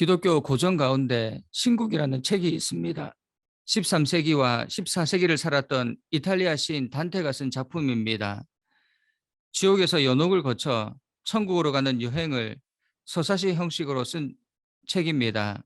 기독교 고전 가운데 신국이라는 책이 있습니다. 13세기와 14세기를 살았던 이탈리아 시인 단테가 쓴 작품입니다. 지옥에서 연옥을 거쳐 천국으로 가는 여행을 서사시 형식으로 쓴 책입니다.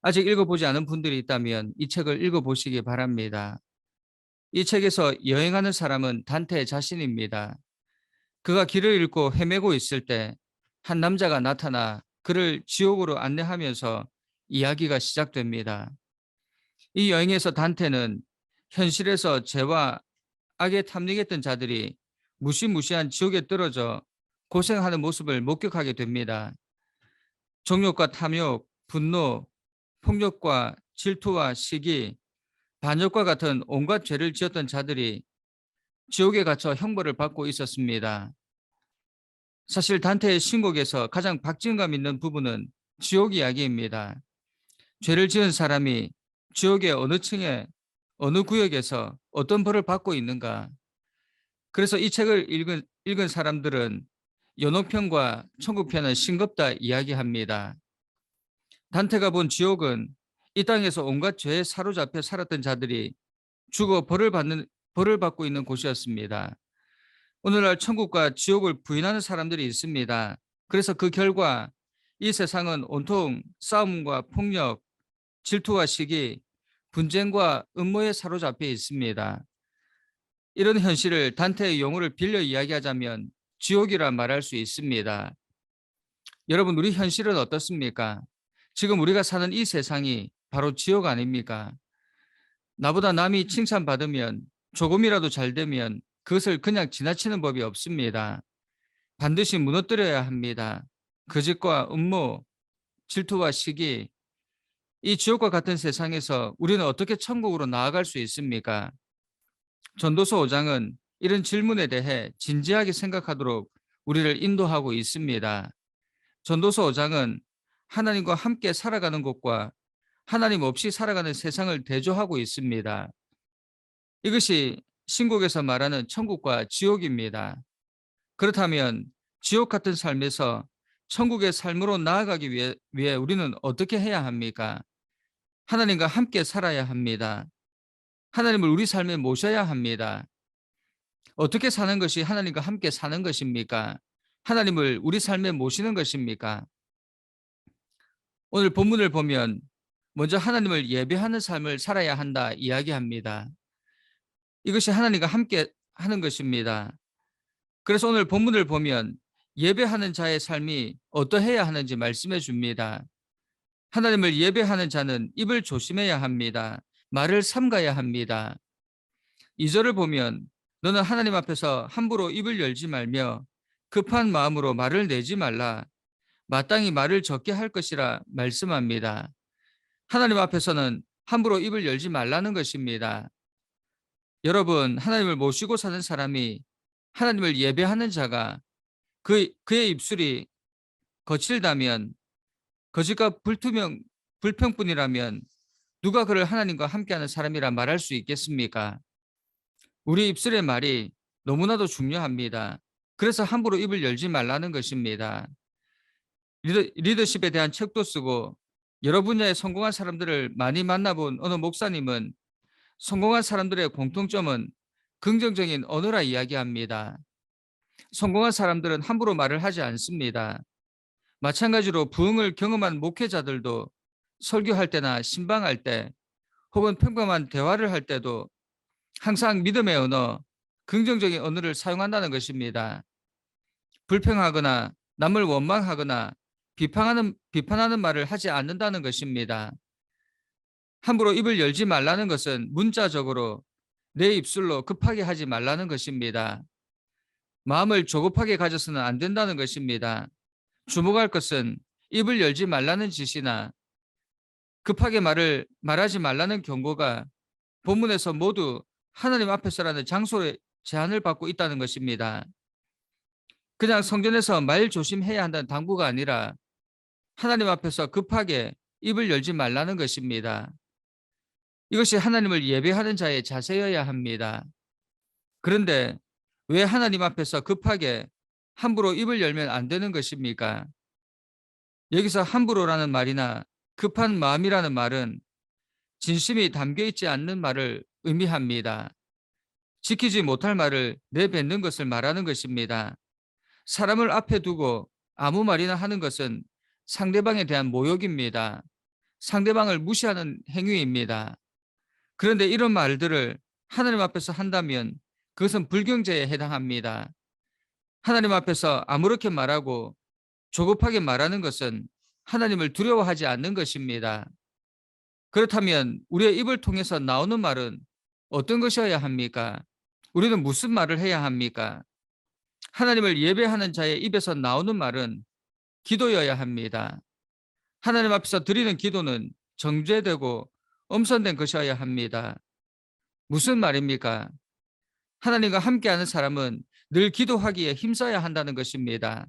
아직 읽어보지 않은 분들이 있다면 이 책을 읽어보시기 바랍니다. 이 책에서 여행하는 사람은 단테 자신입니다. 그가 길을 잃고 헤매고 있을 때 한 남자가 나타나 그를 지옥으로 안내하면서 이야기가 시작됩니다. 이 여행에서 단테는 현실에서 죄와 악에 탐닉했던 자들이 무시무시한 지옥에 떨어져 고생하는 모습을 목격하게 됩니다. 정욕과 탐욕, 분노, 폭력과 질투와 시기, 반역과 같은 온갖 죄를 지었던 자들이 지옥에 갇혀 형벌을 받고 있었습니다. 사실 단테의 신곡에서 가장 박진감 있는 부분은 지옥 이야기입니다. 죄를 지은 사람이 지옥의 어느 층에 어느 구역에서 어떤 벌을 받고 있는가. 그래서 이 책을 읽은, 읽은 사람들은 연옥편과 천국편은 싱겁다 이야기합니다. 단테가 본 지옥은 이 땅에서 온갖 죄에 사로잡혀 살았던 자들이 죽어 벌을 받는 벌을 받고 있는 곳이었습니다. 오늘날 천국과 지옥을 부인하는 사람들이 있습니다. 그래서 그 결과 이 세상은 온통 싸움과 폭력, 질투와 시기, 분쟁과 음모에 사로잡혀 있습니다. 이런 현실을 단테의 용어를 빌려 이야기하자면 지옥이라 말할 수 있습니다. 여러분, 우리 현실은 어떻습니까? 지금 우리가 사는 이 세상이 바로 지옥 아닙니까? 나보다 남이 칭찬받으면 조금이라도 잘 되면 그것을 그냥 지나치는 법이 없습니다. 반드시 무너뜨려야 합니다. 거짓과 음모, 질투와 시기, 이 지옥과 같은 세상에서 우리는 어떻게 천국으로 나아갈 수 있습니까? 전도서 5장은 이런 질문에 대해 진지하게 생각하도록 우리를 인도하고 있습니다. 전도서 5장은 하나님과 함께 살아가는 것과 하나님 없이 살아가는 세상을 대조하고 있습니다. 이것이 신곡에서 말하는 천국과 지옥입니다. 그렇다면 지옥 같은 삶에서 천국의 삶으로 나아가기 위해, 위해 우리는 어떻게 해야 합니까? 하나님과 함께 살아야 합니다. 하나님을 우리 삶에 모셔야 합니다. 어떻게 사는 것이 하나님과 함께 사는 것입니까? 하나님을 우리 삶에 모시는 것입니까? 오늘 본문을 보면 먼저 하나님을 예배하는 삶을 살아야 한다 이야기합니다. 이것이 하나님과 함께 하는 것입니다. 그래서 오늘 본문을 보면 예배하는 자의 삶이 어떠해야 하는지 말씀해 줍니다. 하나님을 예배하는 자는 입을 조심해야 합니다. 말을 삼가야 합니다. 이절을 보면 너는 하나님 앞에서 함부로 입을 열지 말며 급한 마음으로 말을 내지 말라. 마땅히 말을 적게 할 것이라 말씀합니다. 하나님 앞에서는 함부로 입을 열지 말라는 것입니다. 여러분, 하나님을 모시고 사는 사람이 하나님을 예배하는 자가 그, 그의 입술이 거칠다면 거짓과 불투명, 불평뿐이라면 누가 그를 하나님과 함께하는 사람이라 말할 수 있겠습니까? 우리 입술의 말이 너무나도 중요합니다. 그래서 함부로 입을 열지 말라는 것입니다. 리더, 리더십에 대한 책도 쓰고 여러 분야에 성공한 사람들을 많이 만나본 어느 목사님은 성공한 사람들의 공통점은 긍정적인 언어라 이야기합니다. 성공한 사람들은 함부로 말을 하지 않습니다. 마찬가지로 부흥을 경험한 목회자들도 설교할 때나 신방할 때 혹은 평범한 대화를 할 때도 항상 믿음의 언어, 긍정적인 언어를 사용한다는 것입니다. 불평하거나 남을 원망하거나 비판하는, 비판하는 말을 하지 않는다는 것입니다. 함부로 입을 열지 말라는 것은 문자적으로 내 입술로 급하게 하지 말라는 것입니다. 마음을 조급하게 가져서는 안 된다는 것입니다. 주목할 것은 입을 열지 말라는 짓이나 급하게 말을 말하지 말라는 경고가 본문에서 모두 하나님 앞에서라는 장소에 제한을 받고 있다는 것입니다. 그냥 성전에서 말 조심해야 한다는 당부가 아니라 하나님 앞에서 급하게 입을 열지 말라는 것입니다. 이것이 하나님을 예배하는 자의 자세여야 합니다. 그런데 왜 하나님 앞에서 급하게 함부로 입을 열면 안 되는 것입니까? 여기서 함부로라는 말이나 급한 마음이라는 말은 진심이 담겨 있지 않는 말을 의미합니다. 지키지 못할 말을 내뱉는 것을 말하는 것입니다. 사람을 앞에 두고 아무 말이나 하는 것은 상대방에 대한 모욕입니다. 상대방을 무시하는 행위입니다. 그런데 이런 말들을 하나님 앞에서 한다면 그것은 불경제에 해당합니다. 하나님 앞에서 아무렇게 말하고 조급하게 말하는 것은 하나님을 두려워하지 않는 것입니다. 그렇다면 우리의 입을 통해서 나오는 말은 어떤 것이어야 합니까? 우리는 무슨 말을 해야 합니까? 하나님을 예배하는 자의 입에서 나오는 말은 기도여야 합니다. 하나님 앞에서 드리는 기도는 정죄되고 엄선된 것이어야 합니다. 무슨 말입니까? 하나님과 함께하는 사람은 늘 기도하기에 힘써야 한다는 것입니다.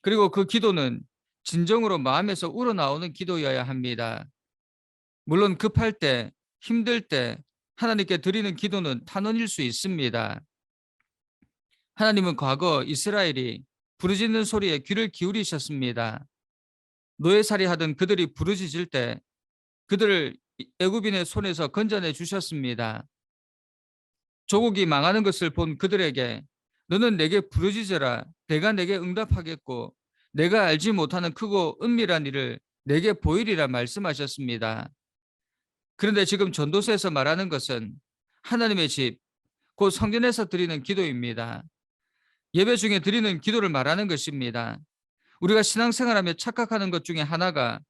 그리고 그 기도는 진정으로 마음에서 우러나오는 기도여야 합니다. 물론 급할 때, 힘들 때 하나님께 드리는 기도는 탄원일 수 있습니다. 하나님은 과거 이스라엘이 부르짖는 소리에 귀를 기울이셨습니다. 노예살이 하던 그들이 부르짖을 때 그들을 애굽인의 손에서 건져내 주셨습니다. 조국이 망하는 것을 본 그들에게 너는 내게 부르짖어라 내가 내게 응답하겠고 내가 알지 못하는 크고 은밀한 일을 내게 보이리라 말씀하셨습니다. 그런데 지금 전도서에서 말하는 것은 하나님의 집, 곧 성전에서 드리는 기도입니다. 예배 중에 드리는 기도를 말하는 것입니다. 우리가 신앙생활하며 착각하는 것 중에 하나가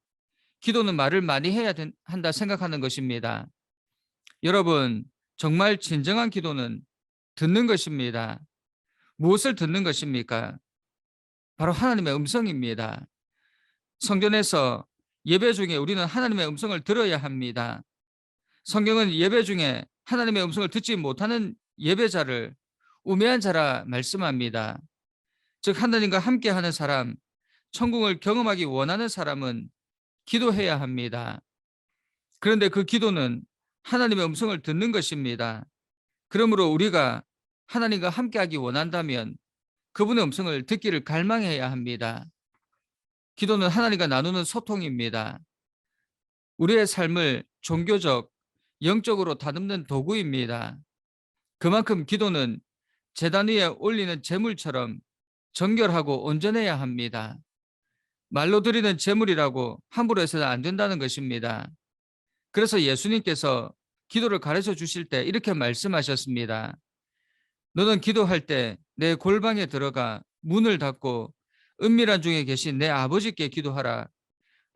기도는 말을 많이 해야 한다 생각하는 것입니다. 여러분, 정말 진정한 기도는 듣는 것입니다. 무엇을 듣는 것입니까? 바로 하나님의 음성입니다. 성전에서 예배 중에 우리는 하나님의 음성을 들어야 합니다. 성경은 예배 중에 하나님의 음성을 듣지 못하는 예배자를 우매한 자라 말씀합니다. 즉 하나님과 함께하는 사람, 천국을 경험하기 원하는 사람은 기도해야 합니다. 그런데 그 기도는 하나님의 음성을 듣는 것입니다. 그러므로 우리가 하나님과 함께하기 원한다면 그분의 음성을 듣기를 갈망해야 합니다. 기도는 하나님과 나누는 소통입니다. 우리의 삶을 종교적, 영적으로 다듬는 도구입니다. 그만큼 기도는 재단 위에 올리는 재물처럼 정결하고 온전해야 합니다. 말로 드리는 재물이라고 함부로 해서는 안 된다는 것입니다. 그래서 예수님께서 기도를 가르쳐 주실 때 이렇게 말씀하셨습니다. 너는 기도할 때 내 골방에 들어가 문을 닫고 은밀한 중에 계신 내 아버지께 기도하라.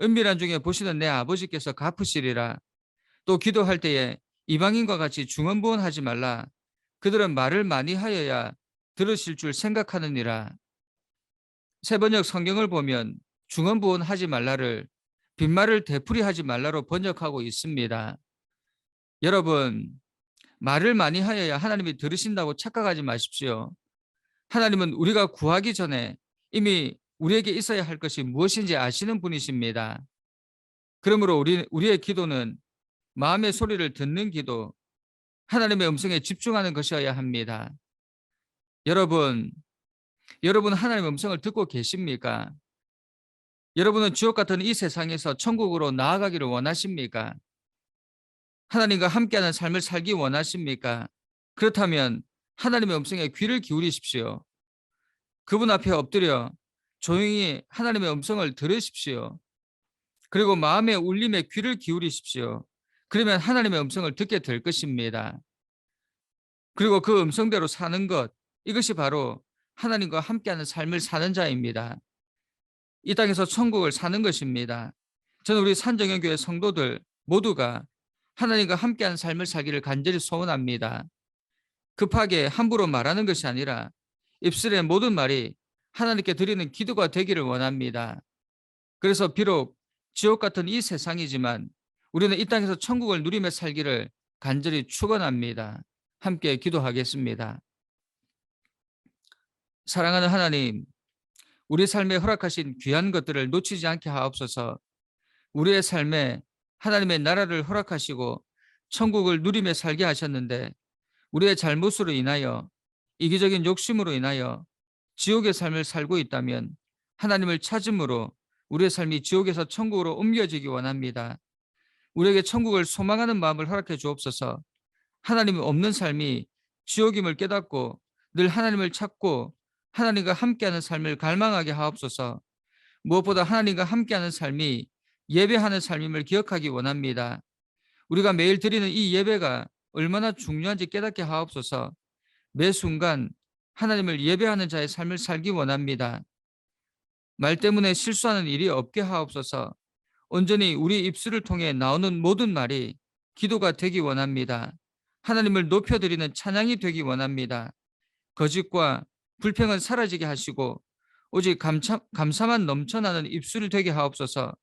은밀한 중에 보시는 내 아버지께서 갚으시리라. 또 기도할 때에 이방인과 같이 중언부언하지 말라. 그들은 말을 많이 하여야 들으실 줄 생각하느니라. 세번역 성경을 보면 중언부언 하지 말라를 빈말을 되풀이하지 말라로 번역하고 있습니다. 여러분 말을 많이 하여야 하나님이 들으신다고 착각하지 마십시오. 하나님은 우리가 구하기 전에 이미 우리에게 있어야 할 것이 무엇인지 아시는 분이십니다. 그러므로 우리, 우리의 기도는 마음의 소리를 듣는 기도, 하나님의 음성에 집중하는 것이어야 합니다. 여러분, 여러분 하나님의 음성을 듣고 계십니까? 여러분은 지옥 같은 이 세상에서 천국으로 나아가기를 원하십니까? 하나님과 함께하는 삶을 살기 원하십니까? 그렇다면 하나님의 음성에 귀를 기울이십시오. 그분 앞에 엎드려 조용히 하나님의 음성을 들으십시오. 그리고 마음의 울림에 귀를 기울이십시오. 그러면 하나님의 음성을 듣게 될 것입니다. 그리고 그 음성대로 사는 것, 이것이 바로 하나님과 함께하는 삶을 사는 자입니다. 이 땅에서 천국을 사는 것입니다. 저는 우리 산정연교회 성도들 모두가 하나님과 함께하는 삶을 살기를 간절히 소원합니다. 급하게 함부로 말하는 것이 아니라 입술의 모든 말이 하나님께 드리는 기도가 되기를 원합니다. 그래서 비록 지옥 같은 이 세상이지만 우리는 이 땅에서 천국을 누리며 살기를 간절히 축원합니다. 함께 기도하겠습니다. 사랑하는 하나님, 우리 삶에 허락하신 귀한 것들을 놓치지 않게 하옵소서. 우리의 삶에 하나님의 나라를 허락하시고 천국을 누리며 살게 하셨는데 우리의 잘못으로 인하여 이기적인 욕심으로 인하여 지옥의 삶을 살고 있다면 하나님을 찾음으로 우리의 삶이 지옥에서 천국으로 옮겨지기 원합니다. 우리에게 천국을 소망하는 마음을 허락해 주옵소서. 하나님이 없는 삶이 지옥임을 깨닫고 늘 하나님을 찾고 하나님과 함께하는 삶을 갈망하게 하옵소서. 무엇보다 하나님과 함께하는 삶이 예배하는 삶임을 기억하기 원합니다. 우리가 매일 드리는 이 예배가 얼마나 중요한지 깨닫게 하옵소서. 매 순간 하나님을 예배하는 자의 삶을 살기 원합니다. 말 때문에 실수하는 일이 없게 하옵소서. 온전히 우리 입술을 통해 나오는 모든 말이 기도가 되기 원합니다. 하나님을 높여드리는 찬양이 되기 원합니다. 거짓과 불평은 사라지게 하시고 오직 감사, 감사만 넘쳐나는 입술이 되게 하옵소서.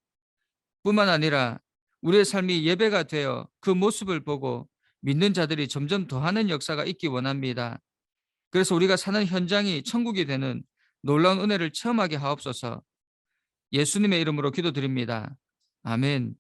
뿐만 아니라 우리의 삶이 예배가 되어 그 모습을 보고 믿는 자들이 점점 더하는 역사가 있기 원합니다. 그래서 우리가 사는 현장이 천국이 되는 놀라운 은혜를 체험하게 하옵소서. 예수님의 이름으로 기도드립니다. 아멘.